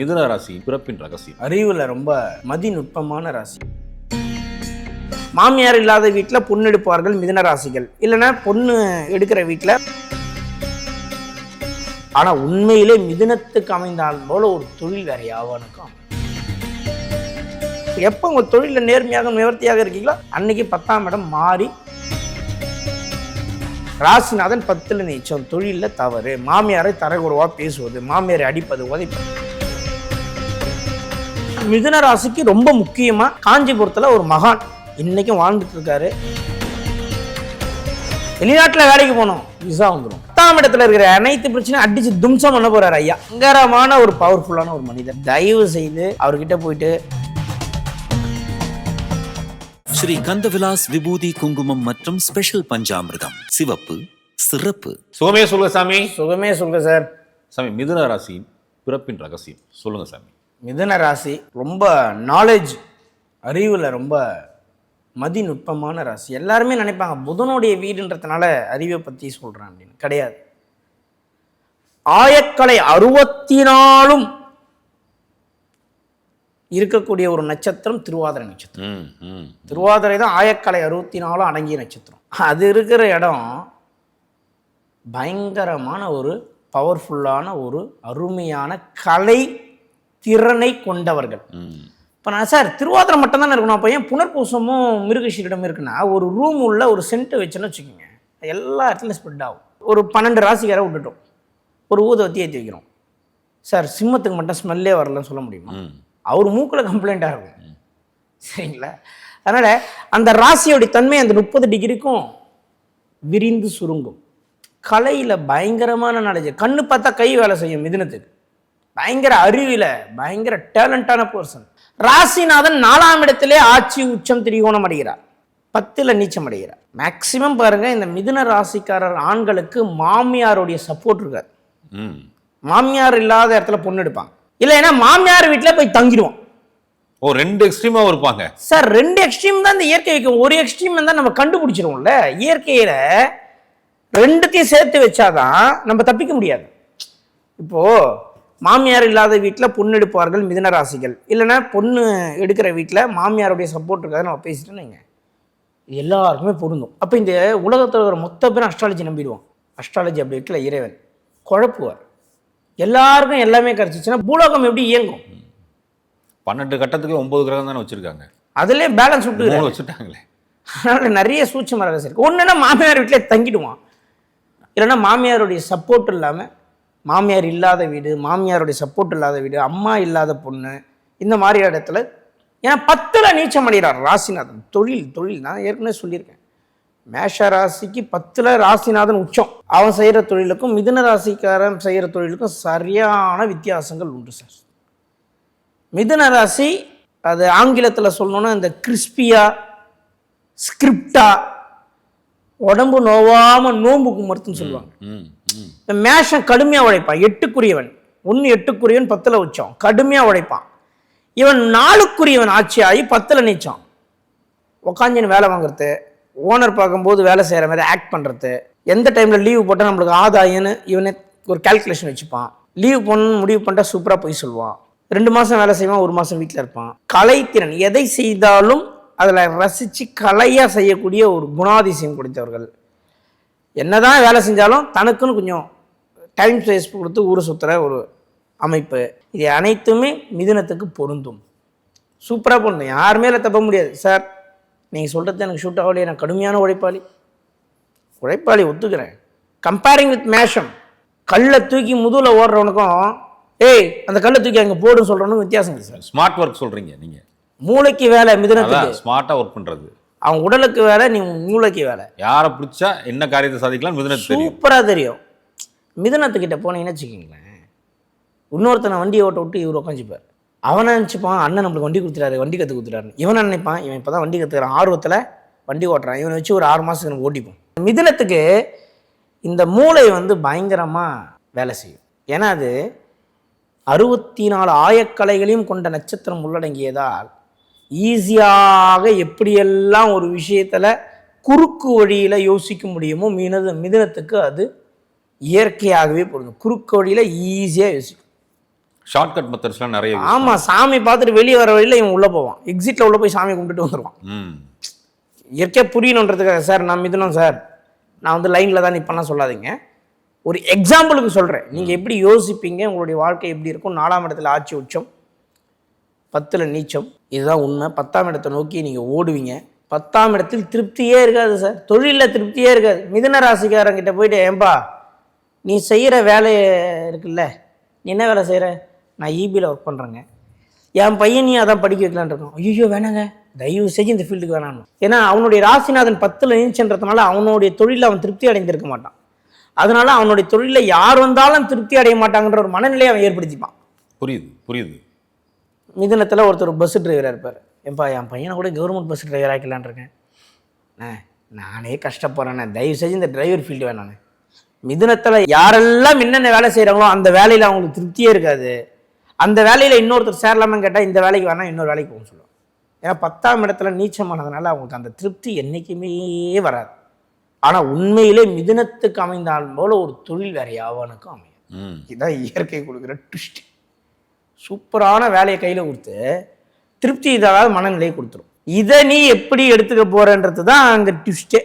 மிதுன ராசி பிறப்பின் ரகசியம். அறிவில் ரொம்ப மதிநுட்பமான ராசி. மாமியார் இல்லாத வீட்டில் பொண்ணு எடுப்பார்கள் மிதுன ராசிகள். இல்லைன்னா பொண்ணு எடுக்கிற வீட்டில் ஆனால் உண்மையிலே மிதுனத்துக்கு அமைந்தால் போல ஒரு தொழில் வேற யாவனுக்கும் எப்போ உங்கள் தொழிலில் நேர்மையாக நிவர்த்தியாக இருக்கீங்களோ அன்னைக்கு பத்தாம் இடம் மாறி ராசிநாதன் பத்தில் நீச்சம் தொழிலில் தவறு. மாமியாரை தரகுறவாக பேசுவது மாமியாரை அடிப்பது உதைப்பது. மிதுன ராசிக்கு ரொம்ப முக்கியமா காஞ்சிபுரத்துல ஒரு மகான் இன்னைக்கும் வாழ்ந்துட்டு இருக்காரு. வெளிநாட்டுல வேலைக்கு போனோம் விசா வந்துடும் பத்தாம் இடத்துல இருக்கிற அனைத்து பிரச்சனையும் அடிச்சு தும்சம் பண்ண போறாரு ஐயா. பயங்கரமான ஒரு பவர்ஃபுல்லான ஒரு மனிதர். தயவு செய்து அவர்கிட்ட போயிட்டு ஸ்ரீ கந்தவிலாஸ் விபூதி குங்குமம் மற்றும் ஸ்பெஷல் பஞ்சாமிர்தம். சிவப்பு சிறப்பு. சுகமே சொல்லுங்க சாமி. சுகமே சொல்லுங்க சார். சாமி மிதுன ராசியின் பிறப்பின் ரகசியம். சொல்லுங்க சாமி. மிதுன ராசி ரொம்ப நாலேஜ் அறிவில் ரொம்ப மதிநுட்பமான ராசி. எல்லாருமே நினைப்பாங்க புதனுடைய வீடுன்றதுனால அறிவை பற்றி சொல்கிறேன் அப்படின்னு. கிடையாது. ஆயக்கலை அறுபத்தி நாலும் இருக்கக்கூடிய ஒரு நட்சத்திரம் திருவாதிரை நட்சத்திரம். திருவாதிரை தான் ஆயக்கலை அறுபத்தி நாலும் அடங்கிய நட்சத்திரம். அது இருக்கிற இடம் பயங்கரமான ஒரு பவர்ஃபுல்லான ஒரு அருமையான கலை திறனை கொண்டவர்கள். இப்போ நான் சார் திருவாதிரை மட்டும் தானே இருக்கணும். அப்போ ஏன் புனர்பூசமும் மிருகஷீரிடம் இருக்குன்னா ஒரு ரூம் உள்ள ஒரு சென்ட் வச்சுன்னு வச்சுக்கோங்க. எல்லா இடத்துலையும் ஸ்ப்ரெட் ஆகும். ஒரு பன்னெண்டு ராசிக்காரை விட்டுட்டோம். ஒரு ஊதவத்தி ஏற்றி வைக்கிறோம். சார் சிம்மத்துக்கு மட்டும் ஸ்மெல்லே வரலன்னு சொல்ல முடியுமா? அவர் மூக்கில் கம்ப்ளைண்ட்டாக இருக்கும். சரிங்களா? அதனால் அந்த ராசியோடைய தன்மை அந்த முப்பது டிகிரிக்கும் விரிந்து சுருங்கும். கலையில் பயங்கரமான நாலேஜ் கண்ணு பார்த்தா கை வேலை செய்யும் மிதுனத்துக்கு. பயங்கர அறிவில பயங்கர டேலண்டான பர்சன் ராசிநாதன் நாலாம் இடத்திலே ஆட்சி உச்சம் திரிகோணம் அடைகிறார். பத்தில் நீச்சம் அடைகிறார். மேக்சிமம் பாருங்க இந்த மிதுன ராசிக்காரர் ஆண்களுக்கு மாமியாருடைய சப்போர்ட் இருக்காது ம். மாமியார் இல்லாத இடத்துல பொண்ணு எடுப்பாங்க. இல்லைன்னா மாமியார் வீட்டில் போய் தங்கிடுவோம் ஓ ரெண்டு எக்ஸ்ட்ரீமாவும் இருப்பாங்க. சார் ரெண்டு எக்ஸ்ட்ரீம் தான் இந்த இயற்கை வைக்கும் ஒரு எக்ஸ்ட்ரீம் தான் நம்ம கண்டுபிடிச்சிருவோம்ல. இயற்கையில ரெண்டுத்தையும் சேர்த்து வச்சாதான் நம்ம தப்பிக்க முடியாது. இப்போ மாமியார் இல்லாத வீட்டில் பொண்ணு எடுப்பார்கள் மிதுன ராசிகள் இல்லைன்னா பொண்ணு எடுக்கிற வீட்டில் மாமியாருடைய சப்போர்ட் இருக்காது நம்ம பேசிட்டோன்னு வைங்க. இது எல்லாருக்குமே பொருந்தும். அப்போ இந்த உலகத்தில் இருக்கிற மொத்த பேரும் அஸ்ட்ராலஜி நம்பிடுவோம் அஸ்ட்ராலஜி அப்படி இருக்கல இறைவன். குழப்புவார். எல்லாருக்கும் எல்லாமே கிடச்சிச்சுன்னா பூலோகம் எப்படி இயங்கும்? பன்னெண்டு கட்டத்துக்கு ஒன்பது கிரகம் தானே வச்சிருக்காங்க. அதுலேயே பேலன்ஸ் விட்டு வச்சுட்டாங்களே. அதனால நிறைய சூட்சம ரகசியம் இருக்கு. ஒன்றுனா மாமியார் வீட்டிலே தங்கிடுவான். இல்லைன்னா மாமியாருடைய சப்போர்ட் இல்லாமல் மாமியார் இல்லாத வீடு மாமியாருடைய சப்போர்ட் இல்லாத வீடு அம்மா இல்லாத பொண்ணு இந்த மாதிரி இடத்துல ஏன்னா பத்தில் நீச்சம் அடைகிறார் ராசிநாதன். தொழில் தொழில். நான் ஏற்கனவே சொல்லியிருக்கேன். மேஷ ராசிக்கு பத்தில் ராசிநாதன் உச்சம். அவன் செய்கிற தொழிலுக்கும் மிதுன ராசிக்காரன் செய்கிற தொழிலுக்கும் சரியான வித்தியாசங்கள் உண்டு சார் மிதுன ராசி அது ஆங்கிலத்தில் சொல்லணுன்னா இந்த கிறிஸ்பியா ஸ்கிரிப்டா உடம்பு நோவாமல் நோம்பு குமர்த்துன்னு சொல்லுவாங்க. மேஷம் கடுமையாக உழைப்பான். எட்டுக்குரியவன். ஒன்று எட்டுக்குரியவன் பத்தில் உச்சம். கடுமையாக உழைப்பான். இவன் நாலுக்குரியவன் ஆட்சி ஆகி பத்தில் நீச்சான் உக்காஞ்சின்னு வேலை வாங்குறது ஓனர் பார்க்கும்போது வேலை செய்கிற மாதிரி ஆக்ட் பண்ணுறது எந்த டைமில் லீவு போட்டால் நம்மளுக்கு ஆதாயம்னு இவனே ஒரு கால்குலேஷன் வச்சுப்பான். லீவ் போடணும்னு முடிவு பண்ணிட்டா சூப்பராக போய் சொல்லுவான். ரெண்டு மாதம் வேலை செய்வான் ஒரு மாதம் வீட்டில் இருப்பான். கலைத்திறன். எதை செய்தாலும் அதில் ரசித்து கலையாக செய்யக்கூடிய ஒரு குணாதிசயம் கொடுத்தவர்கள். என்னதான் வேலை செஞ்சாலும் தனக்குன்னு கொஞ்சம் டைம் ஸ்பேஸ் கொடுத்து ஊரை சுற்றுற ஒரு அமைப்பு. இது அனைத்துமே மிதுனத்துக்கு பொருந்தும். சூப்பராக பொருந்தும். யாருமே இல்லை தப்ப முடியாது. சார் நீங்கள் சொல்கிறது எனக்கு ஷூட் ஆகலையே. நான் கடுமையான உழைப்பாளி. உழைப்பாளி ஒத்துக்கிறேன். கம்பேரிங் வித் மேஷம் கல்லை தூக்கி முதுகில் ஓடுறவனுக்கும் ஏய் அந்த கல்லை தூக்கி அங்கே போடுன்னு சொல்கிறவனுக்கும் வித்தியாசம் இருக்குது சார் ஸ்மார்ட் ஒர்க் சொல்றீங்க நீங்க. மூளைக்கு வேலை மிதுனத்துக்கு. அதான் ஸ்மார்ட்டா ஒர்க் பண்றது. அவன் உடலுக்கு வேலை நீ மூளைக்கு வேலை. யாரை பிடிச்சா என்ன காரியத்தை சாதிக்கலாம் மிதுனத்து சூப்பராக தெரியும். மிதுனத்துக்கிட்ட போனீங்கன்னு வச்சுக்கிங்களேன். இன்னொருத்தனை வண்டியை ஓட்ட விட்டு இவர் உட்காந்துப்பார் அவனை நினச்சிப்பான் அண்ணன் நம்மளுக்கு வண்டி கொடுத்துட்டாரு வண்டி கற்று கொடுத்துட்டாரு இவனை நினைப்பான் இவன் இப்போ தான் வண்டி கற்றுக்கிறான் ஆர்வத்தில் வண்டி ஓட்டுறான். இவனை வச்சு ஒரு ஆறு மாதத்துக்கு நம்ம ஓட்டிப்போம். மிதுனத்துக்கு இந்த மூளை வந்து பயங்கரமாக வேலை செய்யும். ஏன்னா அது அறுபத்தி நாலு ஆயக்கலைகளையும் கொண்ட நட்சத்திரம் உள்ளடங்கியதால் ஈஸியாக எப்படியெல்லாம் ஒரு விஷயத்தில் குறுக்கு வழியில் யோசிக்க முடியுமோ மினது மிதுனத்துக்கு அது இயற்கையாகவே பொருந்தும். குறுக்கு வழியில் ஈஸியாக யோசிக்கும். ஷார்ட்கட் மெத்தட்ஸ்லாம் நிறைய use ஆமா சாமி பார்த்துட்டு வெளியே வர வழியில இவன் உள்ள போவான். எக்ஸிட்ல உள்ள போய் சாமி கும்பிட்டுட்டு வந்துருவான். ம். இயற்கையாக புரியணுன்றதுக்காக சார் நான் மிதுனம் சார். நான் வந்து லைனில் தான் நிற்பேன்லாம் சொல்லாதீங்க. ஒரு எக்ஸாம்பிளுக்கு சொல்கிறேன் நீங்கள் எப்படி யோசிப்பீங்க? உங்களுடைய வாழ்க்கை எப்படி இருக்கும்? நாலாம் இடத்துல ஆட்சி உச்சம். பத்தில் நீச்சம். இதுதான் உண்மை. பத்தாம் இடத்தை நோக்கி நீங்கள் ஓடுவீங்க. பத்தாம் இடத்தில் திருப்தியே இருக்காது சார். தொழிலில் திருப்தியே இருக்காது. மிதன ராசிக்காரங்கிட்ட போயிட்டு ஏன்பா நீ செய்கிற வேலை இருக்குல்ல நீ என்ன வேலை செய்கிற நான் இபியில் ஒர்க் பண்ணுறேங்க என் பையன் நீ அதான் படிக்க வைக்கலான்னு இருக்கோம். ஐயோ வேணாங்க. தயவு செஞ்சு இந்த ஃபீல்டுக்கு வேணாம் ஏன்னா அவனுடைய ராசிநாதன் பத்தில் நீச்சன்றதுனால அவனுடைய தொழிலில் அவன் திருப்தி அடைந்திருக்க மாட்டான். அதனால அவனுடைய தொழிலில் யார் வந்தாலும் திருப்தி அடைய மாட்டாங்கன்ற ஒரு மனநிலையை அவன் ஏற்படுத்திப்பான். புரியுது புரியுது. மிதனத்தில் ஒருத்தர் பஸ் டிரைவராக இருப்பார். ஏன்பா என் பையனை கூட கவர்மெண்ட் பஸ் டிரைவர் ஆக்கலான் இருக்கேன். நானே கஷ்டப்படுறேண்ணே தயவு செஞ்சு இந்த டிரைவர் ஃபீல்டு வேணாண்ணே மிதுனத்தில் யாரெல்லாம் என்னென்ன வேலை செய்கிறாங்களோ அந்த வேலையில் அவங்களுக்கு திருப்தியே இருக்காது. அந்த வேலையில் இன்னொருத்தர் சேரலாமான்னு கேட்டால் இந்த வேலைக்கு வேணாம் இன்னொரு வேலைக்கு போகணும்னு சொல்லுவாங்க. ஏன்னா பத்தாம் இடத்துல நீச்சமானதுனால அவங்களுக்கு அந்த திருப்தி என்றைக்குமே வராது. ஆனால் உண்மையிலே மிதுனத்துக்கு அமைந்தால் போல ஒரு தொழில் வேற யாவனுக்கும் அமையும் இதுதான் இயற்கை கொடுக்குற ட்விஸ்ட் சூப்பரான வேலையை கையில் கொடுத்து திருப்தி இல்லாத மனநிலையை கொடுத்துரும். இதை நீ எப்படி எடுத்துக்க போறன்றது தான் அங்கே ட்விஸ்டே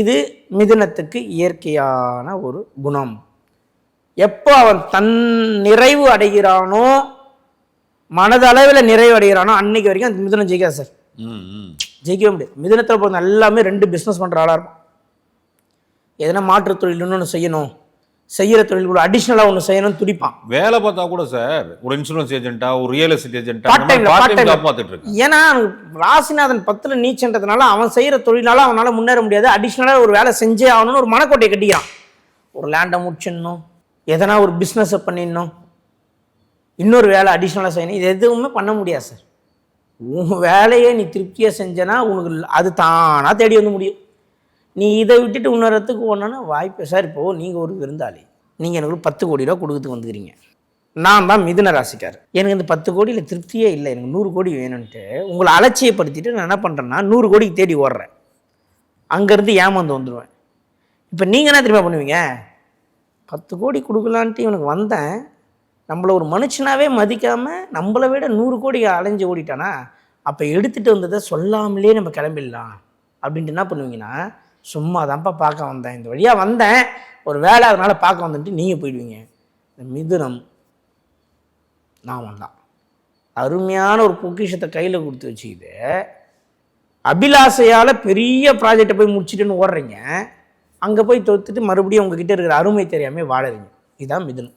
இது மிதுனத்துக்கு இயற்கையான ஒரு குணம். எப்போ அவன் தன் நிறைவு அடைகிறானோ மனதளவில் நிறைவு அடைகிறானோ அன்னைக்கு வரைக்கும் அந்த மிதுனம் ஜெயிக்காது சார். ஜெயிக்கவே முடியாது. மிதுனத்தில் பிறந்த எல்லாமே ரெண்டு பிஸ்னஸ் பண்ணுற ஆளாக இருக்கும். எதனா மாற்றுத் தொழில் இன்னொன்று செய்யணும். செய்கிற தொழில் கூட அடிஷ்னலாக ஒன்று செய்யணும்னு துடிப்பான். வேலை பார்த்தா கூட சார் ஒரு இன்சூரன்ஸ் ஏஜென்ட்டா ஒரு ரியல் எஸ்டேட் ஏஜென்ட்டா பார்த்துட்டு இருக்கேன். ஏன்னா ராசிநாதன் பத்தில் நீச்சன்றதுனால அவன் செய்கிற தொழிலால அவனால் முன்னேற முடியாது. அடிஷ்னலாக ஒரு வேலை செஞ்சே ஆகணும்னு ஒரு மனக்கோட்டையை கட்டிக்கிறான். ஒரு லேண்டை முடிச்சிடணும். எதனா ஒரு பிஸ்னஸை பண்ணிடணும். இன்னொரு வேலை அடிஷ்னலாக செய்யணும். இது எதுவுமே பண்ண முடியாது சார். உன் வேலையை நீ திருப்தியாக செஞ்சனா உனக்கு அது தானாக தேடி வந்து முடியும். நீ இதை விட்டுட்டு உணரத்துக்கு ஒன்றுனா வாய்ப்பு சார் இப்போது நீங்கள் ஒரு விருந்தாளி. நீங்கள் எனக்கு ஒரு பத்து கோடி ரூபா கொடுக்கறதுக்கு வந்துக்கிறீங்க. நான் தான் மிதுன ராசிக்கார் எனக்கு இந்த பத்து கோடியில் திருப்தியே இல்லை. எனக்கு நூறு கோடி வேணும்ன்ட்டு உங்களை அலட்சியப்படுத்திட்டு நான் என்ன பண்ணுறேன்னா நூறு கோடிக்கு தேடி ஓடுறேன். அங்கேருந்து ஏமாந்து வந்துடுவேன் இப்போ நீங்கள் என்ன தெரியுமா பண்ணுவீங்க? பத்து கோடி கொடுக்கலான்ட்டு இவனுக்கு வந்தேன். நம்மளை ஒரு மனுஷனாவே மதிக்காமல் நம்மளை விட நூறு கோடி அலைஞ்சு ஓடிட்டானா அப்போ எடுத்துகிட்டு வந்ததை சொல்லாமலே நம்ம கிளம்பிடலாம். அப்படின்ட்டு என்ன பண்ணுவீங்கன்னா சும்மா தான்ப்பா பார்க்க வந்தேன். இந்த வழியாக வந்தேன். ஒரு வேலை அதனால் பார்க்க வந்துட்டு நீங்கள் போயிடுவீங்க. இந்த மிதுனம் நான் தான் அருமையான ஒரு பொக்கிஷத்தை கையில் கொடுத்து வச்சுக்கிட்டு அபிலாசையால் பெரிய ப்ராஜெக்டை போய் முடிச்சிட்டுன்னு ஓடுறீங்க. அங்கே போய் தொத்துட்டு மறுபடியும் உங்ககிட்ட இருக்கிற அருமை தெரியாமல் வாழறீங்க. இதுதான் மிதுனம்.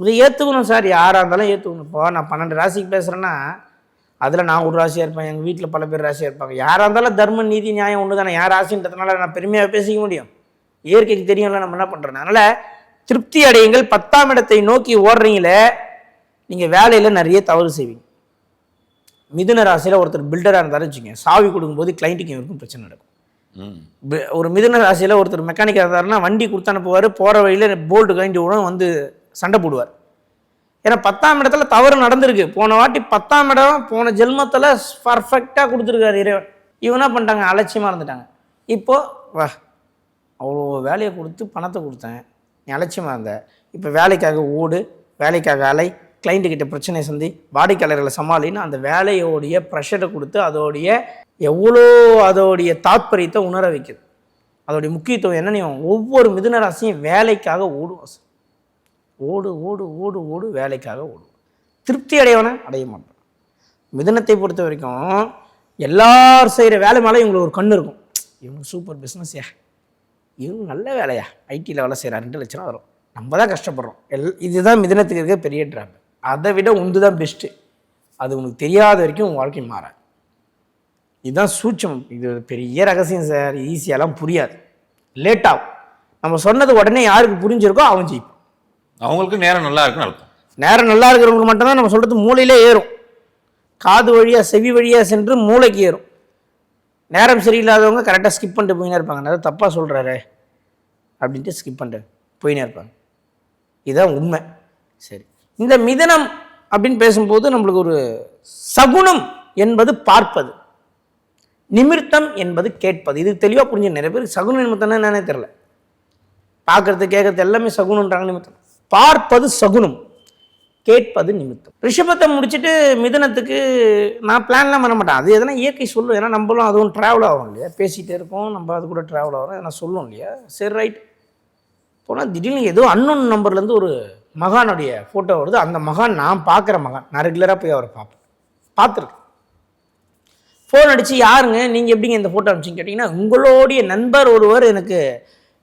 இதை ஏற்றுக்கணும் சார். யாராக இருந்தாலும் ஏற்றுக்கணும் இப்போ நான் பன்னெண்டு ராசிக்கு பேசுகிறேன்னா அதில் நான் ஒரு ராசியாக இருப்பேன் எங்கள் வீட்டில் பல பேர் ராசியாக இருப்பாங்க. யாராக இருந்தாலும் தர்மம் நீதி நியாயம் ஒன்று தானே யார் ராசின்றதுனால நான் பெருமையாக பேசிக்க முடியும். இயற்கைக்கு தெரியும்ல நம்ம என்ன பண்ணுறோம் அதனால் திருப்தி அடையுங்கள். பத்தாம் இடத்தை நோக்கி ஓடுறீங்களே நீங்கள் வேலையில் நிறைய தவறு செய்வீங்க. மிதுன ராசியில் ஒருத்தர் பில்டராக இருந்தாலும் வச்சுங்க சாவி கொடுக்கும்போது கிளைண்ட்டுக்கு இவருக்கும் பிரச்சனை நடக்கும். ஒரு மிதுன ராசியில் ஒருத்தர் மெக்கானிக்காக இருந்தாருன்னா வண்டி கொடுத்து அனுப்புவார் போகிற வழியில் போல்ட்டு கழிஞ்சு விடும் வந்து சண்டை போடுவார். ஏன்னா பத்தாம் இடத்துல தவறு நடந்திருக்கு. போன வாட்டி பத்தாம் இடம் போன ஜென்மத்தில் பர்ஃபெக்டாக கொடுத்துருக்காரு இறைவன். இவன் என்ன பண்ணிட்டாங்க? அலட்சியமாக இருந்துட்டாங்க. இப்போ வா அவ்வளோ வேலையை கொடுத்து பணத்தை கொடுத்தேன். நீ அலட்சியமாக இருந்த. இப்போ வேலைக்காக ஓடு வேலைக்காக அலை கிளைண்ட்டுக்கிட்ட பிரச்சனை சந்தி வாடிக்கையாளர்களை சமாளின்னு அந்த வேலையோடைய ப்ரெஷரை கொடுத்து அதோடைய எவ்வளோ அதோடைய தாத்பரியத்தை உணர வைக்குது. அதோடைய முக்கியத்துவம் என்ன நீ ஒவ்வொரு மிதுன ராசியும் வேலைக்காக ஓடுவோம் சார். ஓடு ஓடு ஓடு ஓடு வேலைக்காக ஓடும் திருப்தி அடையவனை அடைய மாட்டான். மிதனத்தை பொறுத்த வரைக்கும் எல்லாரும் செய்கிற வேலை மேலே இவங்களுக்கு ஒரு கண் இருக்கும். இவங்க சூப்பர் பிஸ்னஸ்யா இவங்க நல்ல வேலையா? ஐடியில் வேலை செய்கிறா ரெண்டு லட்சம் ரூபா வரும் நம்ம தான் கஷ்டப்படுறோம். எல் இதுதான் மிதனத்துக்கு இருக்க பெரிய ட்ராப் அதை விட உந்து தான் பெஸ்ட்டு அது உனக்கு தெரியாத வரைக்கும் உன் வாழ்க்கை மாறாது. இதுதான் சூட்சம் இது பெரிய ரகசியம் சார் ஈஸியாலாம் புரியாது. லேட்டாகும் நம்ம சொன்னது உடனே யாருக்கு புரிஞ்சிருக்கோ அவன் ஜெயிப்பான். அவங்களுக்கு நேரம் நல்லா இருக்குன்னு அர்த்தம். நேரம் நல்லா இருக்கிறவங்களுக்கு மட்டும்தான் நம்ம சொல்கிறது மூளையிலே ஏறும். காது வழியாக செவி வழியாக சென்று மூளைக்கு ஏறும். நேரம் சரியில்லாதவங்க கரெக்டாக ஸ்கிப் பண்ணிட்டு போயினே இருப்பாங்க. நிறைய தப்பாக சொல்கிறாரு அப்படின்ட்டு ஸ்கிப் பண்ணிட்டு போயினே இருப்பாங்க. இதுதான் உண்மை. சரி. இந்த மிதனம் அப்படின்னு பேசும்போது நம்மளுக்கு ஒரு சகுனம் என்பது பார்ப்பது. நிமிர்த்தம் என்பது கேட்பது. இது தெளிவாக புரிஞ்சு நிறைய பேர் சகுன நிமித்தம்னா என்னன்னே தெரில பார்க்கறது கேட்கறது எல்லாமே சகுனன்றாங்க நிமித்தம். பார்ப்பது சகுனம் கேட்பது நிமித்தம். ரிஷபத்தை முடிச்சுட்டு மிதுனத்துக்கு நான் பிளான்லாம் பண்ண மாட்டேன். அது எதனா இயற்கை சொல்லும் ஏன்னா நம்மளும் அதுவும் ட்ராவல் ஆகும் இல்லையா? பேசிகிட்டே இருக்கோம் நம்ம அது கூட ட்ராவல் ஆகிறோம் எதனா சொல்லும் இல்லையா? சரி ரைட் போனால் திடீர்னு ஏதோ அன்னொன் நம்பர்லேருந்து ஒரு மகானுடைய ஃபோட்டோ வருது. அந்த மகான் நான் பார்க்குற மகான். நான் ரெகுலராக போய் அவரை பார்ப்பேன். பார்த்துருக்கேன். ஃபோன் அடித்து யாருங்க? நீங்கள் எப்படிங்க இந்த ஃபோட்டோ அனுப்பிச்சிங்க கேட்டிங்கன்னா உங்களுடைய நண்பர் ஒருவர் எனக்கு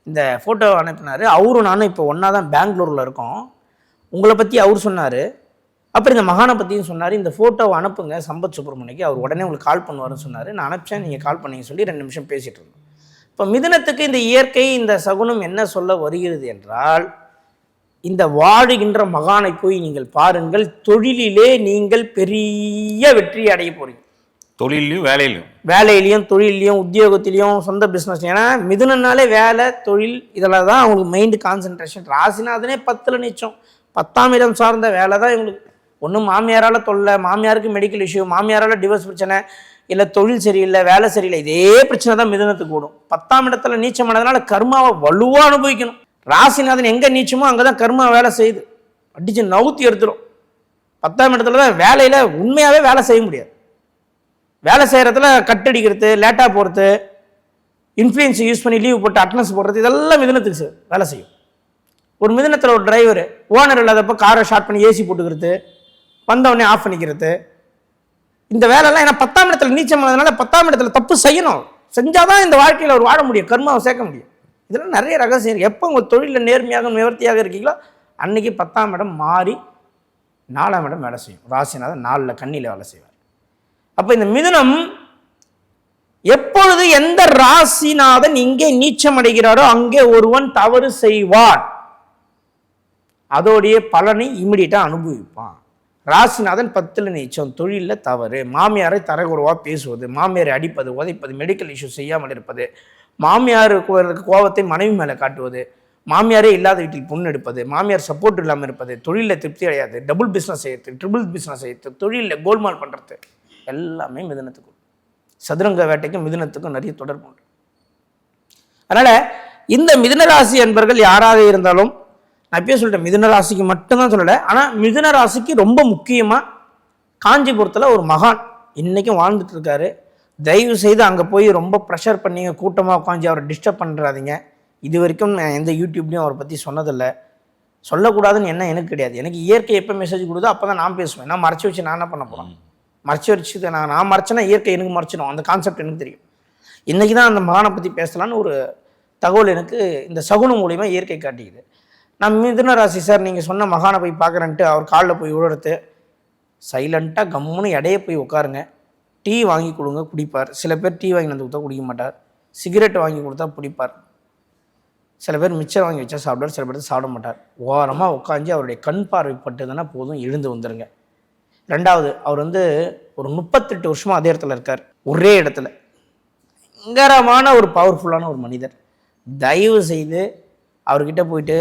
இந்த ஃபோட்டோ அனுப்பினார். அவரும் நானும் இப்போ ஒன்றா தான் பெங்களூரில் இருக்கோம். உங்களை பற்றி அவர் சொன்னார். அப்புறம் இந்த மகானை பற்றியும் சொன்னார். இந்த ஃபோட்டோவை அனுப்புங்க சம்பத் சுப்பிரமணிக்கு அவர் உடனே உங்களுக்கு கால் பண்ணுவாருன்னு சொன்னார். நான் அனுப்பிச்சேன். நீங்கள் கால் பண்ணிங்க சொல்லி ரெண்டு நிமிஷம் பேசிகிட்டு இருந்தோம். இப்போ மிதனத்துக்கு இந்த இயற்கை இந்த சகுனம் என்ன சொல்ல வருகிறது என்றால் இந்த வாழுகின்ற மகானை போய் நீங்கள் பாருங்கள். தொழிலிலே நீங்கள் பெரிய வெற்றி அடைய போறீங்க. தொழிலையும் வேலையிலையும். வேலையிலையும் தொழிலையும் உத்தியோகத்திலையும் சொந்த பிஸ்னஸ் ஏன்னா மிதுனனாலே வேலை தொழில் இதெல்லாம் தான் அவங்களுக்கு மைண்டு கான்சென்ட்ரேஷன் ராசிநாதனே பத்தில் நிச்சம் பத்தாம் இடம் சார்ந்த வேலை தான் இவங்களுக்கு. ஒன்றும் மாமியாரால் தொல்லை மாமியாருக்கு மெடிக்கல் இஷ்யூ மாமியாரால் டிவோர்ஸ் பிரச்சனை இல்லை தொழில் சரியில்லை வேலை சரியில்லை. இதே பிரச்சனை தான் மிதுனத்துக்கு கூடும் பத்தாம் இடத்துல நீச்சமானதுனால கர்மாவை வலுவாக அனுபவிக்கணும். ராசிநாதன் எங்கே நீச்சமோ அங்கே தான் கர்மா வேலை செய்யுது. அடிச்சு நவுத்தி எடுத்துரும். பத்தாம் இடத்துல தான் வேலையில் உண்மையாகவே வேலை செய்ய முடியாது. வேலை செய்கிறதுல கட்டடிக்கிறது லேட்டாக போகிறது இன்ஃப்ளூயன்ஸ் யூஸ் பண்ணி லீவ் போட்டு அட்டனன்ஸ் போடுறது இதெல்லாம் மிதனத்துக்கு செ- வேலை செய்யும். ஒரு மிதனத்தில் ஒரு டிரைவர் ஓனர் இல்லாதப்போ காரை ஷார்ட் பண்ணி ஏசி போட்டுக்கிறது வந்தவொடனே ஆஃப் பண்ணிக்கிறது. இந்த வேலைலாம் ஏன்னா பத்தாம் இடத்துல நீச்சம் பண்ணதுனால பத்தாம் இடத்துல தப்பு செய்யணும். செஞ்சால் தான் இந்த வாழ்க்கையில் அவர் வாழ முடியும் கர்மாவை சேர்க்க முடியும். இதெல்லாம் நிறைய ரகசியம் இருக்குது எப்போ உங்கள் தொழிலில் நேர்மையாக நிவர்த்தியாக இருக்கீங்களோ அன்னைக்கு பத்தாம் இடம் மாறி நாலாம் இடம் வேலை செய்யும். ராசிநாதன் நாலில் கண்ணியில் வேலை செய்வார். அப்போ இந்த மிதுனம் எப்பொழுது எந்த ராசிநாதன் இங்கே நீச்சம் அடைகிறாரோ அங்கே ஒருவன் தவறு செய்வான். அதோடைய பலனை இமிடியட்டாக அனுபவிப்பான். ராசிநாதன் பத்தில் நீச்சம் தொழிலில் தவறு மாமியாரை தரகுறவாக பேசுவது மாமியாரை அடிப்பது உதைப்பது மெடிக்கல் இஷ்யூ செய்யாமல் இருப்பது மாமியாருக்கு கோபத்தை மனைவி மேலே காட்டுவது மாமியாரே இல்லாத வீட்டில் பொண்ணு எடுப்பது மாமியார் சப்போர்ட் இல்லாமல் இருப்பது தொழிலில் திருப்தி அடையாது டபுள் பிஸ்னஸ் செய்யறது ட்ரிபிள் பிஸ்னஸ் செய்யறது தொழிலில் கோல்மால் பண்ணுறது எல்லாமே மிதனத்துக்கும் சதுரங்க வேட்டைக்கும் மிதனத்துக்கும் நிறைய தொடர்பு உண்டு. அதனால் இந்த மிதுனராசி என்பர்கள் யாராக இருந்தாலும் நான் இப்பயே சொல்லிட்டேன் மிதுனராசிக்கு மட்டும்தான் சொல்லலை ஆனால் மிதுனராசிக்கு ரொம்ப முக்கியமாக காஞ்சிபுரத்தில் ஒரு மகான் இன்றைக்கும் வாழ்ந்துட்டு இருக்காரு. தயவு செய்து அங்கே போய் ரொம்ப ப்ரெஷர் பண்ணிங்க கூட்டமாக உட்காந்து அவரை டிஸ்டர்ப் பண்ணுறாதீங்க இது வரைக்கும் நான் எந்த யூடியூப்லேயும் அவரை பற்றி சொன்னதில்லை. சொல்லக்கூடாதுன்னு என்ன எனக்கு கிடையாது. எனக்கு இயற்கை எப்போ மெசேஜ் கொடுதோ அப்போ தான் நான் பேசுவேன். நான் மறைச்சி வச்சு நான் என்ன பண்ண போகிறேன் மறைச்சி வச்சு நான் நான் மறைச்சேன்னா இயற்கை எனக்கு மறைச்சிடும். அந்த கான்செப்ட் எனக்கு தெரியும். இன்றைக்கி தான் அந்த மகானை பற்றி பேசலான்னு ஒரு தகவல் எனக்கு இந்த சகுனம் மூலிமா இயற்கை காட்டிக்குது. நான் மிதுன ராசி சார் நீங்கள் சொன்ன மகானை போய் பார்க்குறேன்ட்டு அவர் காலில் போய் விழுறது சைலண்ட்டாக கம்முன்னு இடையே போய் உட்காருங்க. டீ வாங்கி கொடுங்க குடிப்பார். சில பேர் டீ வாங்கி வந்து கொடுத்தா குடிக்க மாட்டார். சிகரெட் வாங்கி கொடுத்தா பிடிப்பார். சில பேர் மிச்சர் வாங்கி வச்சா சாப்பிடுவார். சில பேர் சாப்பிட மாட்டார். ஓரமாக உட்காந்து அவருடைய கண் பார்வை போதும் எழுந்து வந்துடுங்க ரெண்டாவது அவர் வந்து ஒரு முப்பத்தெட்டு வருஷமாக அதே இடத்துல இருக்கார். ஒரே இடத்துல. பயங்கரமான ஒரு பவர்ஃபுல்லான ஒரு மனிதர். தயவு செய்து அவர்கிட்ட போயிட்டு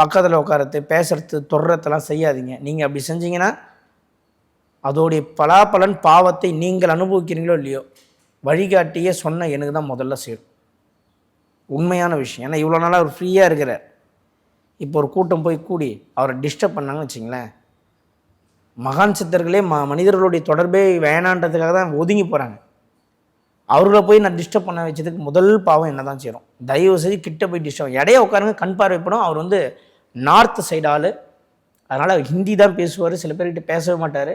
பக்கத்தில் உட்காரத்து பேசுறது தொடுறதெல்லாம் செய்யாதீங்க. நீங்கள் அப்படி செஞ்சீங்கன்னா அதோடைய பலாபலன் பாவத்தை நீங்கள் அனுபவிக்கிறீங்களோ இல்லையோ வழிகாட்டியே சொன்ன எனக்கு தான் முதல்ல சேரும். உண்மையான விஷயம். ஏன்னா இவ்வளோ நாளாக அவர் ஃப்ரீயாக இருக்கிறார். இப்போ ஒரு கூட்டம் போய் கூடி அவரை டிஸ்டர்ப் பண்ணாங்கன்னு வச்சிங்களேன் மகான் சித்தர்களே ம மனிதர்களுடைய தொடர்பே வேணான்றதுக்காக தான் ஒதுங்கி போகிறாங்க அவர்களை போய் நான் டிஸ்டர்ப் பண்ண வச்சதுக்கு முதல் பாவம் என்ன தான் செய்கிறோம் தயவு செய்து கிட்ட போய் டிஸ்டர்ப் இடையே உட்காருங்க கண் பார்வைப்படும் அவர் வந்து நார்த் சைடு ஆள். அதனால் அவர் ஹிந்தி தான் பேசுவார் சில பேர்கிட்ட பேசவே மாட்டார்.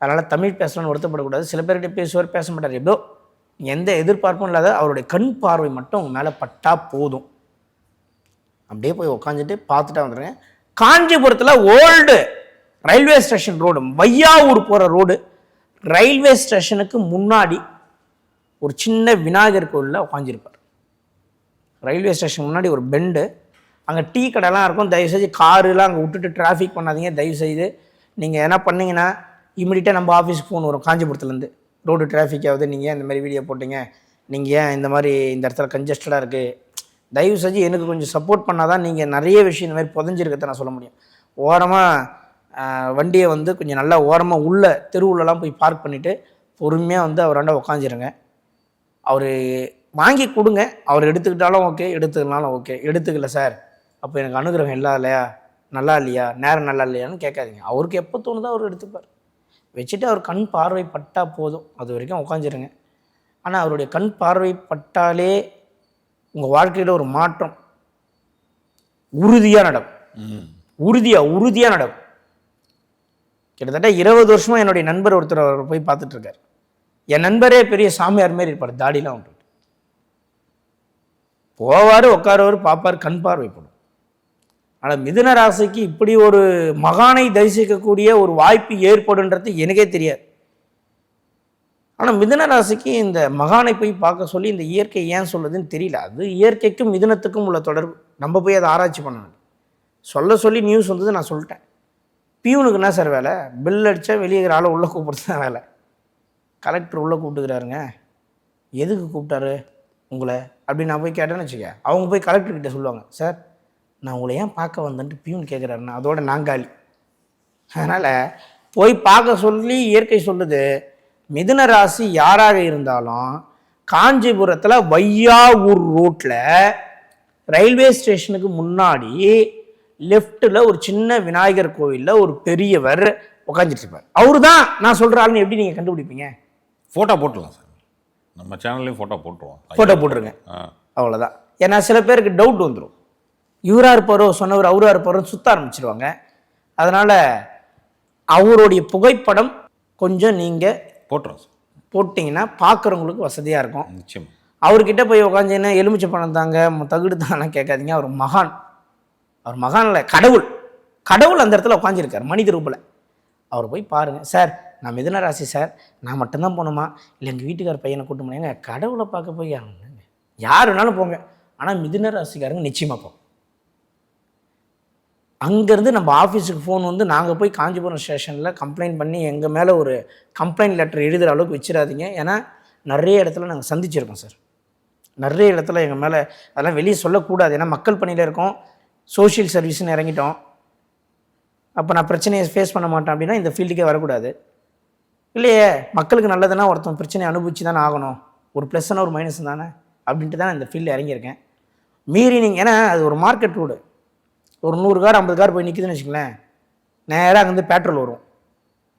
அதனால் தமிழ் பேசலாம்னு வருத்தப்படக்கூடாது. சில பேர்கிட்ட பேசுவார் பேச மாட்டார். எப்படோ எந்த எதிர்பார்ப்பும் இல்லாத அவருடைய கண் பார்வை மட்டும் உங்கள் மேலே பட்டா போதும். அப்படியே போய் உக்காந்துட்டு பார்த்துட்டா வந்துடுங்க காஞ்சிபுரத்தில் old railway station road Vaiyavur போகிற ரோடு ரயில்வே ஸ்டேஷனுக்கு முன்னாடி ஒரு சின்ன விநாயகர் கோயிலில் உட்காந்துருப்பார் ரயில்வே ஸ்டேஷன் முன்னாடி ஒரு பெண்டு அங்கே டீ கடைலாம் இருக்கும் தயவுசெய்து காருலாம் அங்கே விட்டுட்டு டிராஃபிக் பண்ணாதீங்க தயவுசெய்து. நீங்கள் என்ன பண்ணீங்கன்னா இமீடியட்டாக நம்ம ஆஃபீஸ்க்கு ஃபோன் வரும் காஞ்சிபுரத்துலேருந்து. ரோடு டிராஃபிக் ஆகுது நீங்கள் ஏன் இந்த மாதிரி வீடியோ போட்டீங்க? நீங்கள் ஏன் இந்த மாதிரி இந்த இடத்துல கன்ஜஸ்டடாக இருக்குது தயவு செஞ்சு எனக்கு கொஞ்சம் சப்போர்ட் பண்ணால் தான் நீங்கள் நிறைய விஷயம் இந்த மாதிரி புதஞ்சிருக்கிறத நான் சொல்ல முடியும். ஓரமாக வண்டியை வந்து கொஞ்சம் நல்லா ஓரமாக உள்ள தெருவுலலாம் போய் பார்க் பண்ணிவிட்டு பொறுமையாக வந்து அவராண்ட உக்காந்துருங்க. அவர் வாங்கி கொடுங்க. அவர் எடுத்துக்கிட்டாலும் ஓகே எடுத்துக்கலனாலும் ஓகே எடுத்துக்கல சார் அப்போ எனக்கு அனுகிரகம் இல்லை இல்லையா? நல்லா இல்லையா? நேரம் நல்லா இல்லையான்னு கேட்காதீங்க. அவருக்கு எப்போ தோணுதோ அவர் எடுத்துப்பார். வச்சுட்டு அவர் கண் பார்வை பட்டா போதும். அது வரைக்கும் உட்காந்துருங்க ஆனால் அவருடைய கண் பார்வை பட்டாலே உங்கள் வாழ்க்கையில் ஒரு மாற்றம். உறுதியாக நடக்கும். ம். உறுதியாக உறுதியாக நடக்கும். கிட்டத்தட்ட இருபது வருஷமா என்னுடைய நண்பர் ஒருத்தர் அவரை போய் பார்த்துட்டு இருக்காரு என் நண்பரே பெரிய சாமியார் மாதிரி இருப்பார் தாடிலாம் உண்டு. போவார் உட்காருவார் பார்ப்பார் கண் பார்வைப்படும் ஆனால் மிதுன ராசிக்கு இப்படி ஒரு மகானை தரிசிக்கக்கூடிய ஒரு வாய்ப்பு ஏற்படுன்றது எனக்கே தெரியாது. ஆனால் மிதுன ராசிக்கு இந்த மகானை போய் பார்க்க சொல்லி இந்த இயற்கை ஏன் சொல்லுதுன்னு தெரியல. அது இயற்கைக்கும் மிதுனத்துக்கும் உள்ள தொடர்பு. நம்ம போய் அதை ஆராய்ச்சி பண்ண சொல்ல சொல்லி நியூஸ் வந்தது நான் சொல்லிட்டேன். பியூனுக்கு என்ன சார் வேலை? பில் அடித்தா வெளியே இருக்கிற ஆளை உள்ளே கூப்பிடுறது தான் வேலை. கலெக்டர் உள்ளே கூப்பிட்டுக்கிறாருங்க. எதுக்கு கூப்பிட்டாரு உங்களை? அப்படின்னு நான் போய் கேட்டேன்னு வச்சுக்க அவங்க போய் கலெக்டர்கிட்ட சொல்லுவாங்க சார் நான் உங்களை ஏன் பார்க்க வந்தேன்ட்டு பியூன் கேட்குறாருன்னா அதோட நாங்காலி அதனால் போய் பார்க்க சொல்லி இயற்கை சொல்லுது மிதுன ராசி யாராக இருந்தாலும் காஞ்சிபுரத்தில் வையாவூர் ரோட்டில் ரயில்வே ஸ்டேஷனுக்கு முன்னாடி லெஃப்ட்டில் ஒரு சின்ன விநாயகர் கோவிலில் ஒரு பெரியவர் உட்காந்துட்டு இருப்பார் அவரு தான் நான் சொல்கிற ஆளுன்னு எப்படி நீங்கள் கண்டுபிடிப்பீங்க? ஃபோட்டோ போட்டுடலாம் சார். நம்ம சேனல்லையும் ஃபோட்டோ போட்டுருவோம். ஃபோட்டோ போட்டுருங்க. அவ்வளோதான் ஏன்னா சில பேருக்கு டவுட் வந்துடும் இவரா இருப்பாரோ சொன்னவர் அவரா இருப்பாரோ சுத்த ஆரம்பிச்சிருவாங்க. அதனால் அவருடைய புகைப்படம் கொஞ்சம் நீங்கள் சார். போட்டிங்கன்னா பார்க்குறவங்களுக்கு வசதியாக இருக்கும். நிச்சயம். அவர்கிட்ட போய் உட்காந்துன்னா எலுமிச்சை பழம் தாங்க தகுடு தானே கேட்காதீங்க. அவர் மகான். அவர் மகான் கடவுள். கடவுள் அந்த இடத்துல உட்காந்துருக்கார் மனித ரூபில் அவர் போய் பாருங்கள் சார் நான் மிதன ராசி சார். நான் மட்டும்தான் போகணுமா? இல்லை எங்கள் வீட்டுக்கார பையனை கூட்டு போனேங்க கடவுளை பார்க்க போய் யாருங்க யார் வேணாலும் போங்க. ஆனால் மிதுன ராசிக்காரங்க நிச்சயமாக போங்க. அங்கேருந்து நம்ம ஆஃபீஸுக்கு ஃபோன் வந்து நாங்கள் போய் காஞ்சிபுரம் ஸ்டேஷனில் கம்ப்ளைண்ட் பண்ணி எங்கள் மேலே ஒரு கம்ப்ளைண்ட் லெட்டர் எழுதுகிற அளவுக்கு வச்சிடாதீங்க. ஏன்னா நிறைய இடத்துல நாங்கள் சந்திச்சிருக்கோம் சார். நிறைய இடத்துல எங்கள் மேலே அதெல்லாம் வெளியே சொல்லக்கூடாது. ஏன்னா மக்கள் பணியில் இருக்கோம். சோஷியல் சர்வீஸ்னு இறங்கிட்டோம். அப்போ நான் பிரச்சனையை ஃபேஸ் பண்ண மாட்டேன் அப்படின்னா இந்த ஃபீல்டுக்கே வரக்கூடாது. இல்லையே மக்களுக்கு நல்லதுன்னா ஒருத்தன் பிரச்சனையை அனுபவிச்சு தானே ஆகணும். ஒரு ப்ளஸ்ஸான ஒரு மைனஸ் தானே அப்படின்ட்டு தான் இந்த ஃபீல்டில் இறங்கியிருக்கேன். மீறி நீங்கள் ஏன்னா அது ஒரு மார்க்கெட் ரோடு ஒரு நூறு கார் ஐம்பது கார் போய் நிற்குதுன்னு வச்சுங்களேன் நேராக அங்கேருந்து பேட்ரோல் வரும்.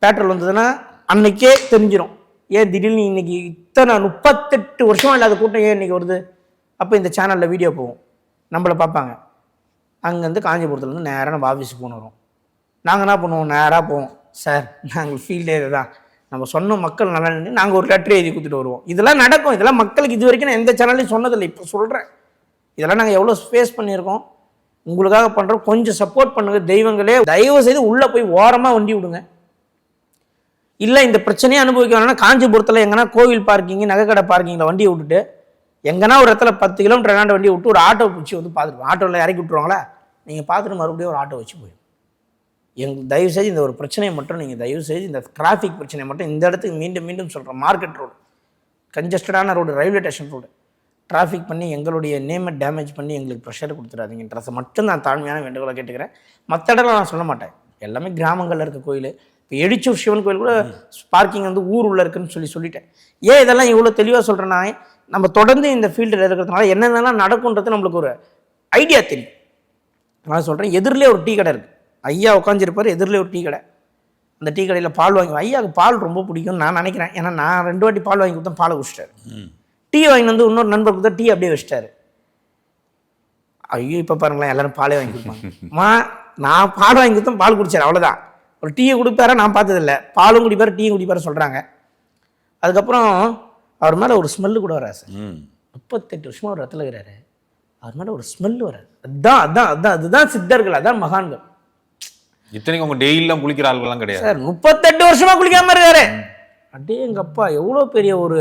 பேட்ரோல் வந்ததுன்னா அன்னைக்கே தெரிஞ்சிடும் ஏன் திடீர்னு இன்னைக்கு இத்தனை முப்பத்தெட்டு வருஷம் இல்லாத கூட்டம் ஏன் இன்னைக்கு வருது? அப்போ இந்த சேனலில் வீடியோ போகும். நம்மளை பார்ப்பாங்க. அங்கேருந்து காஞ்சிபுரத்துலேருந்து நேராக நம்ம ஆஃபீஸுக்கு போன வரும். நாங்கள் என்ன பண்ணுவோம்? நேராக போவோம். சார் நாங்கள் ஃபீல்டே தான். நம்ம சொன்ன மக்கள் நல்லா நின்று நாங்கள் ஒரு லெட்டர் எழுதி கொடுத்துட்டு வருவோம். இதெல்லாம் நடக்கும். இதெல்லாம் மக்களுக்கு இது வரைக்கும் நான் எந்த சேனல்லையும் சொன்னதில்லை. இப்போ சொல்கிறேன் இதெல்லாம் நாங்கள் எவ்வளோ ஃபேஸ் பண்ணியிருக்கோம். உங்களுக்காக பண்ணுறோம் கொஞ்சம் சப்போர்ட் பண்ணுங்க. தெய்வங்களே தயவு செய்து உள்ளே போய் ஓரமாக வண்டி விடுங்க. இல்லை இந்த பிரச்சனையை அனுபவிக்க வேணாம்னா காஞ்சிபுரத்தில் எங்கன்னா கோவில் பார்க்கிங் நகைக்கடை பார்க்கிங்கில் வண்டியை விட்டுட்டு எங்கன்னா ஒரு இடத்துல பத்து கிலோமீட்டர் வேண்டாம் வண்டியை விட்டு ஒரு ஆட்டோ பிடிச்சி வந்து பார்த்துருப்போம் ஆட்டோவில் இறக்கி விட்டுருவாங்களா? நீங்கள் பார்த்துட்டு மறுபடியும் ஒரு ஆட்டோ வச்சு போயிடும். எங்க தயவு செய்து இந்த ஒரு பிரச்சனையை மட்டும் நீங்கள் தயவு செய்து இந்த டிராஃபிக் பிரச்சனையை மட்டும் இந்த இடத்துக்கு மீண்டும் மீண்டும் சொல்கிறேன் market road கன்ஜஸ்டடான road railway station road traffic பண்ணி எங்களுடைய நேமை டேமேஜ் பண்ணி எங்களுக்கு ப்ரெஷர் கொடுத்துடாதீங்கன்றதை மட்டும் நான் தாழ்மையான வேண்டுகோளை கேட்டுக்கிறேன். மற்ற இடத்துல நான் சொல்ல மாட்டேன். எல்லாமே கிராமங்களில் இருக்க கோயில். இப்போ எடிச்சூர் சிவன் கோயில் கூட பார்க்கிங் வந்து ஊர் உள்ள இருக்குன்னு சொல்லி சொல்லிட்டேன். ஏன் இதெல்லாம் இவ்வளோ தெளிவாக சொல்கிறேன்னா நம்ம தொடர்ந்து இந்த ஃபீல்டில் இருக்கிறதுனால என்னென்னலாம் நடக்குன்றது நம்மளுக்கு ஒரு ஐடியா தெரியும். நான் சொல்கிறேன் எதிரிலே ஒரு டீ கடை இருக்குது ஐயா உட்காந்துருப்பார் எதிரிலே ஒரு டீ கடை. அந்த டீ கடையில் பால் வாங்கி ஐயாவுக்கு பால் ரொம்ப பிடிக்கும்னு நான் நினைக்கிறேன். ஏன்னா நான் ரெண்டு வாட்டி பால் வாங்கி கொடுத்தேன் பாலை குடிச்சிட்டாரு. டீ வாங்கி வந்து இன்னொரு நண்பர் கொடுத்தா டீ அப்படியே வச்சிட்டாரு. ஐயோ இப்போ பாருங்களேன் எல்லாரும் பாலே வாங்கி கொடுப்பாங்க. அம்மா நான் பால் வாங்கி கொடுத்தேன் பால் குடிச்சார் அவ்வளோதான் ஒரு டீயை குடிப்பாரா நான் பார்த்ததில்ல. பாலும் குடிப்பார் டீயும் குடிப்பார் சொல்கிறாங்க அதுக்கப்புறம் அவர் மேலே ஒரு ஸ்மெல்லு கூட வராது சார். முப்பத்தெட்டு வருஷமா ஒரு இடத்துல இருக்கிறாரு. அவர் மேலே ஒரு ஸ்மெல் வராது. அதுதான் அதான் அதான் அதுதான் சித்தர்கள் அதான் மகான்கள். இத்தனைக்கும் உங்க டெய்லிலாம் குளிக்கிற ஆள்கள்லாம் கிடையாது. சார் முப்பத்தெட்டு வருஷமா குளிக்காம இருக்காரு. அடே எங்க அப்பா எவ்வளோ பெரிய ஒரு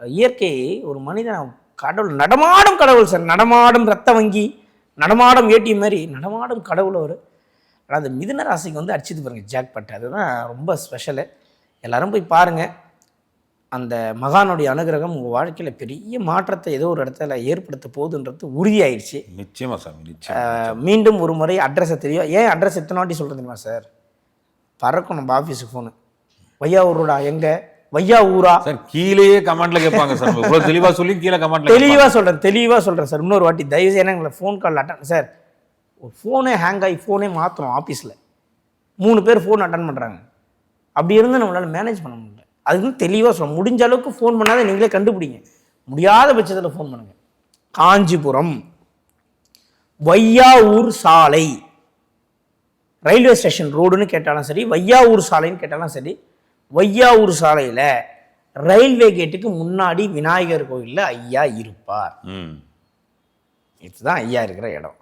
இயற்கை ஒரு மனிதன் கடவுள் நடமாடும் கடவுள் சார். நடமாடும் ரத்த வங்கி நடமாடும் ஏடிஎம் மாதிரி நடமாடும் கடவுள் அவர். ஆனால் அந்த மிதுன ராசிக்கு வந்து அடிச்சது பாருங்க ஜாக் பட் அதுதான் ரொம்ப ஸ்பெஷலு எல்லாரும் போய் பாருங்க. அந்த மகானுடைய அனுகிரகம் உங்கள் வாழ்க்கையில் பெரிய மாற்றத்தை ஏதோ ஒரு இடத்துல ஏற்படுத்த போகுதுன்றது உறுதியாயிடுச்சு நிச்சயமா சாமி நிச்சயம் மீண்டும் ஒரு முறை அட்ரஸை தெரியும். ஏன் அட்ரஸ் எத்தனை வாட்டி சொல்கிறது தெரியுமா சார் பறக்கும் நம்ம ஆஃபீஸுக்கு ஃபோனு வையா ஊருடா எங்க? வையா ஊரா சார் கீழேயே கமெண்ட்ல கேட்பாங்க சார் நம்ம இவ்வளவு தெளிவா சொல்லி கீழே கமெண்ட்ல தெளிவாக சொல்கிறேன் தெளிவாக சொல்கிறேன் சார் இன்னொரு வாட்டி தயவு செய்து எங்களை ஃபோன் கால் அட்டன் சார் ஒரு ஃபோனே ஹேங் ஆகி ஃபோனே மாற்றணும் ஆஃபீஸில் மூணு பேர் ஃபோன் அட்டன் பண்ணுறாங்க அப்படி இருந்து நம்மளால் மேனேஜ் பண்ண முடியல. அதுக்கு தெளிவாக சொல்ல முடிஞ்ச அளவுக்கு ஃபோன் பண்ணாத நீங்களே கண்டுபிடிங்க. முடியாத பட்சத்தில் ஃபோன் பண்ணுங்கள் காஞ்சிபுரம் வையாவூர் சாலை. ரயில்வே ஸ்டேஷன் ரோடுன்னு கேட்டாலும் சரி வையாவூர் சாலைன்னு கேட்டாலும் சரி வையாவூர் சாலையில் ரயில்வே கேட்டுக்கு முன்னாடி விநாயகர் கோயிலில் ஐயா இருப்பார். இதுதான் ஐயா இருக்கிற இடம்.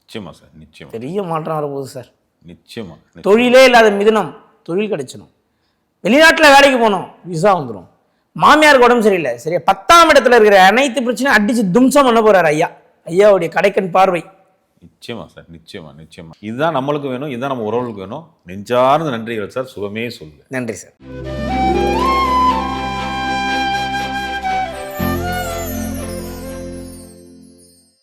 நிச்சயமா சார் நிச்சயமா. பெரிய மாற்றம் வரப்போகுது சார். நிச்சயமா நிச்சயமா. தொழிலே இல்லாத மிதுனம் தொழில் கிடைச்சிடும் வெளிநாட்டில் வேலைக்கு போகணும் விசா வந்துடும் மாமியாருக்கு உடம்பு சரியில்லை. சரியா பத்தாம் இடத்துல இருக்கிற அனைத்து பிரச்சனையும் அடிச்சு தும்சம் பண்ண போறாரு ஐயா. ஐயாவுடைய கடைக்கண் பார்வை. நிச்சயமா சார் நிச்சயமா நிச்சயமா. இதுதான் நம்மளுக்கு வேணும் இதுதான் நம்ம உறவுகளுக்கு வேணும். நெஞ்சார்ந்த நன்றிகள் சார் சுகமே சொல்லு. நன்றி சார்.